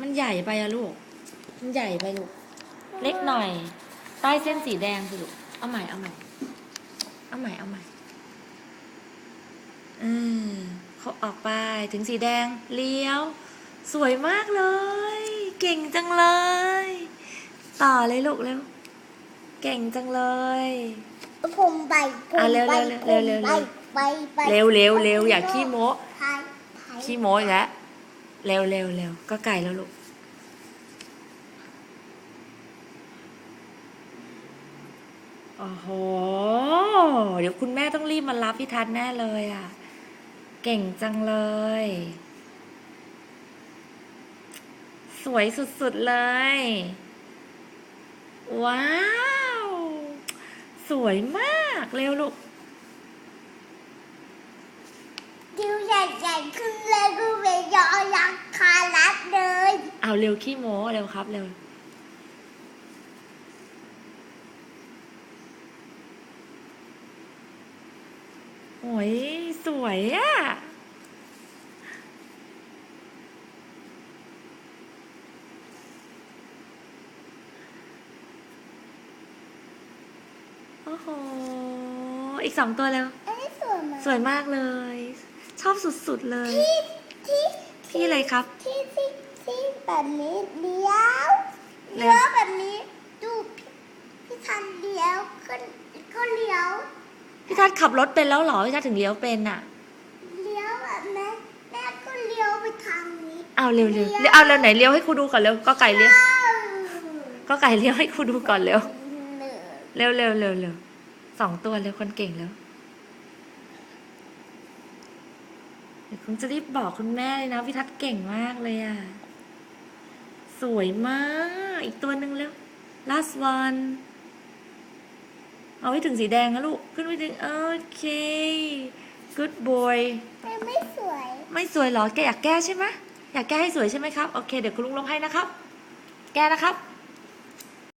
มันใหญ่ไปอะลูก มันใหญ่ไปลูก เล็กหน่อย ใต้เส้นสีแดงสิลูก เอาใหม่ เอาใหม่ เอาใหม่ เอาใหม่ อืมเขาออกไปถึงสีแดง เลี้ยว สวยมากเลย เก่งจังเลย ต่อเลยลูกเร็ว เก่งจังเลย ผมไปผมอะเร็วไปเร็วเร็วเร็วไปไปเร็วเร็วเร็วอย่าขี้โม้ ไปไป ขี้โม้อีกแล้ว เร็วเร็วเร็วก็ไก่แล้วลูก โอ้โห เดี๋ยวคุณแม่ต้องรีบมารับพี่ทัศน์แน่เลยอะ เก่งจังเลย สวยสุดๆเลย ว้าว สวยมากเร็วลูกดิวใหญ่ขึ้นเลยดูเวยอยักษ์คารัดเลย เอาเร็วขี้โม้เร็วครับเร็วโอ้ยสวยอะโอ้โห อีกสองตัวเร็วอันนี้สวยไหมสวยมากเลย ชอบสุดๆเลย ที่ที่ที่อะไรครับ ที่ที่ ที่แบบนี้เลี้ยวเลี้เลี้ยยววแบบนี้ดูพี่พี่ทันเลี้ยวขึ้นก็เลี้ยวพี่ทัศน์ขับรถเป็นแล้วเหรอพี่ทัศน์ถึงเลี้ยวเป็นอะเลี้ยวแบบแม่แม่ก็เลี้ยวไปทางนี้เอาเร็วเร็วเร็วเอาเร็วไหนเลี้ยวให้ครูดูก่อนเร็วก็ไก่เลี้ยวอ้าวก็ไก่เลี้ยวให้ครูดูก่อนเร็วเหนื่อยเร็วเร็วเร็วเร็วสองตัวเร็วคนเก่งแล้วเดี๋ยวคุณจะรีบบอกคุณแม่เลยนะพี่ทัศน์เก่งมากเลยอะ สวยมาก อีกตัวหนึ่งเร็ว last one เอาให้ถึงสีแดงนะลูก ขึ้นไปถึง โอเค good boy แต่ไม่สวย ไม่สวยเหรอ แกอยากแก้ใช่ไหม อยากแก้ให้สวยใช่ไหมครับ โอเค เดี๋ยวคุณลุงลบให้นะครับ แก้นะครับ